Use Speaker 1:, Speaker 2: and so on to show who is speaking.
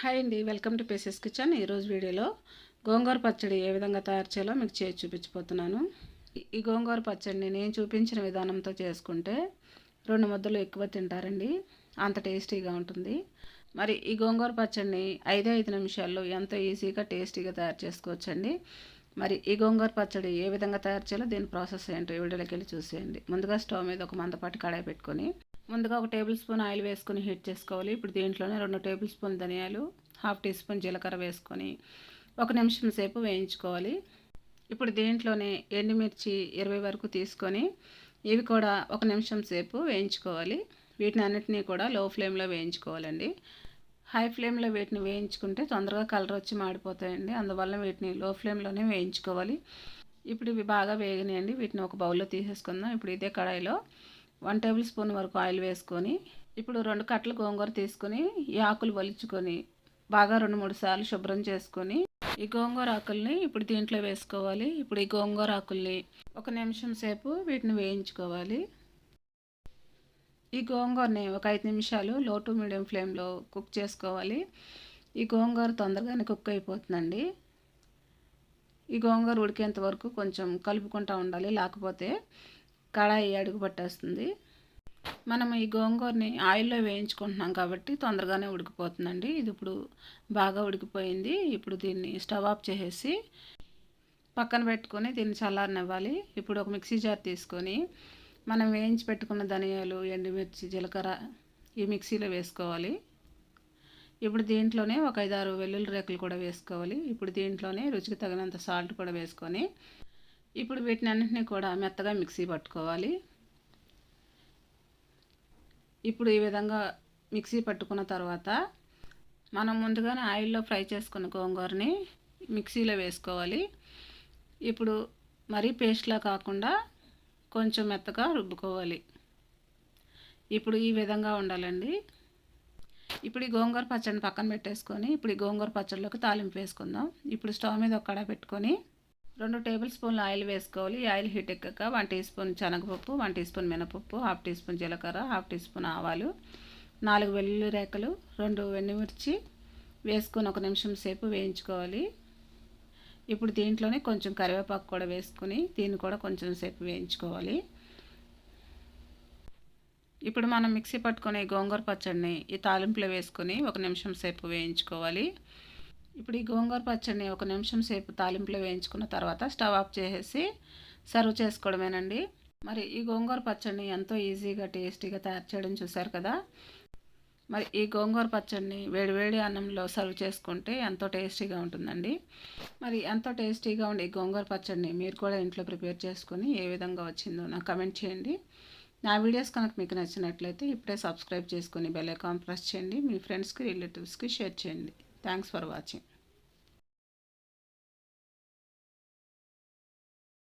Speaker 1: Hi అండి welcome to phases kitchen. ఈరోజు వీడియోలో గోంగూర పచ్చడి ఏ విధంగా తయారు చేయాలో మీకు చేసి చూపించిపోతున్నాను ఈ గోంగూర పచ్చడిని నేను చూపించిన విధానంతో చేసుకుంటే రెండు ముద్దలు ఎక్కువ తింటారండి. అంత టేస్టీగా ఉంటుంది. మరి ఈ గోంగూర పచ్చడిని ఐదే ఐదు నిమిషాల్లో ఎంతో ఈజీగా టేస్టీగా తయారు చేసుకోవచ్చండి. మరి ఈ గోంగూర పచ్చడి ఏ విధంగా తయారు చేయాలో దీని ప్రాసెస్ ఏంటో వీడియోలోకి వెళ్ళి చూసేయండి. ముందుగా స్టవ్ మీద ఒక మందపాటి కడాయి పెట్టుకొని ముందుగా ఒక టేబుల్ స్పూన్ ఆయిల్ వేసుకొని హీట్ చేసుకోవాలి. ఇప్పుడు దీంట్లోనే రెండు టేబుల్ స్పూన్ ధనియాలు హాఫ్ టీ స్పూన్ జీలకర్ర వేసుకొని ఒక నిమిషం సేపు వేయించుకోవాలి. ఇప్పుడు దీంట్లోనే ఎండుమిర్చి ఇరవై వరకు తీసుకొని ఇవి కూడా ఒక నిమిషం సేపు వేయించుకోవాలి. వీటిని అన్నిటినీ కూడా లో ఫ్లేమ్లో వేయించుకోవాలండి హై ఫ్లేమ్లో వీటిని వేయించుకుంటే తొందరగా కలర్ వచ్చి మాడిపోతాయండి. అందువల్ల వీటిని లో ఫ్లేమ్లోనే వేయించుకోవాలి. ఇప్పుడు ఇవి బాగా వేగినాయండి. వీటిని ఒక బౌల్లో తీసేసుకుందాం. ఇప్పుడు ఇదే కడాయిలో వన్ టేబుల్ స్పూన్ వరకు ఆయిల్ వేసుకొని ఇప్పుడు రెండు కట్టలు గోంగూర తీసుకొని ఈ ఆకులు వలుచుకొని బాగా రెండు మూడు సార్లు శుభ్రం చేసుకొని ఈ గోంగూర ఆకుల్ని ఇప్పుడు దీంట్లో వేసుకోవాలి. ఇప్పుడు ఈ గోంగూర ఆకుల్ని ఒక నిమిషం సేపు వీటిని వేయించుకోవాలి. ఈ గోంగూరని ఒక ఐదు నిమిషాలు లో టు మీడియం ఫ్లేమ్లో కుక్ చేసుకోవాలి. ఈ గోంగూర తొందరగానే కుక్ అయిపోతుందండి. ఈ గోంగూర ఉడికేంత వరకు కొంచెం కలుపుకుంటూ ఉండాలి. లేకపోతే కడాయి అడుగు పట్టేస్తుంది. మనం ఈ గోంగూరని ఆయిల్లో వేయించుకుంటున్నాం కాబట్టి తొందరగానే ఉడికిపోతుందండి. ఇది ఇప్పుడు బాగా ఉడికిపోయింది. ఇప్పుడు దీన్ని స్టవ్ ఆఫ్ చేసేసి పక్కన పెట్టుకొని దీన్ని చల్లారనివ్వాలి. ఇప్పుడు ఒక మిక్సీ జార్ తీసుకొని మనం వేయించి పెట్టుకున్న ధనియాలు ఎండుమిర్చి జీలకర్ర ఈ మిక్సీలో వేసుకోవాలి. ఇప్పుడు దీంట్లోనే ఒక ఐదారు వెల్లుల్లి రేకులు కూడా వేసుకోవాలి. ఇప్పుడు దీంట్లోనే రుచికి తగినంత సాల్ట్ కూడా వేసుకొని ఇప్పుడు వీటిని అన్నింటినీ కూడా మెత్తగా మిక్సీ పట్టుకోవాలి. ఇప్పుడు ఈ విధంగా మిక్సీ పట్టుకున్న తర్వాత మనం ముందుగానే ఆయిల్లో ఫ్రై చేసుకున్న గోంగూరని మిక్సీలో వేసుకోవాలి. ఇప్పుడు మరీ పేస్ట్లా కాకుండా కొంచెం మెత్తగా రుబ్బుకోవాలి. ఇప్పుడు ఈ విధంగా ఉండాలండి. ఇప్పుడు ఈ గోంగూర పచ్చడిని పక్కన పెట్టేసుకొని ఇప్పుడు ఈ గోంగూర పచ్చడిలోకి తాలింపు వేసుకుందాం. ఇప్పుడు స్టవ్ మీద ఒక కడ పెట్టుకొని రెండు టేబుల్ స్పూన్లు ఆయిల్ వేసుకోవాలి. ఆయిల్ హీట్ ఎక్కక వన్ టీ స్పూన్ శనగపప్పు వన్ టీ స్పూన్ మినపప్పు హాఫ్ టీ స్పూన్ జీలకర్ర హాఫ్ టీ స్పూన్ ఆవాలు నాలుగు వెల్లుల్లి రేకలు రెండు వెన్నుమిర్చి వేసుకొని ఒక నిమిషం సేపు వేయించుకోవాలి. ఇప్పుడు దీంట్లోనే కొంచెం కరివేపాకు కూడా వేసుకుని దీన్ని కూడా కొంచెం సేపు వేయించుకోవాలి. ఇప్పుడు మనం మిక్సీ పట్టుకునే గోంగూర పచ్చడిని ఈ తాలింపులో వేసుకొని ఒక నిమిషం సేపు వేయించుకోవాలి. ఇప్పుడు ఈ గోంగూర పచ్చడిని ఒక నిమిషం సేపు తాలింపులో వేయించుకున్న తర్వాత స్టవ్ ఆఫ్ చేసేసి సర్వ్ చేసుకోవడమేనండి. మరి ఈ గోంగూర పచ్చడిని ఎంతో ఈజీగా టేస్టీగా తయారు చేయడం చూశారు కదా? మరి ఈ గోంగూర పచ్చడిని వేడివేడి అన్నంలో సర్వ్ చేసుకుంటే ఎంతో టేస్టీగా ఉంటుందండి. మరి ఎంతో టేస్టీగా ఉండే ఈ గోంగూర పచ్చడిని మీరు కూడా ఇంట్లో ప్రిపేర్ చేసుకుని ఏ విధంగా వచ్చిందో నాకు కమెంట్ చేయండి. నా వీడియోస్ కనుక మీకు నచ్చినట్లయితే ఇప్పుడే సబ్స్క్రైబ్ చేసుకొని బెల్ ఐకాన్ ప్రెస్ చేయండి. మీ ఫ్రెండ్స్కి రిలేటివ్స్కి షేర్ చేయండి. Thanks for watching.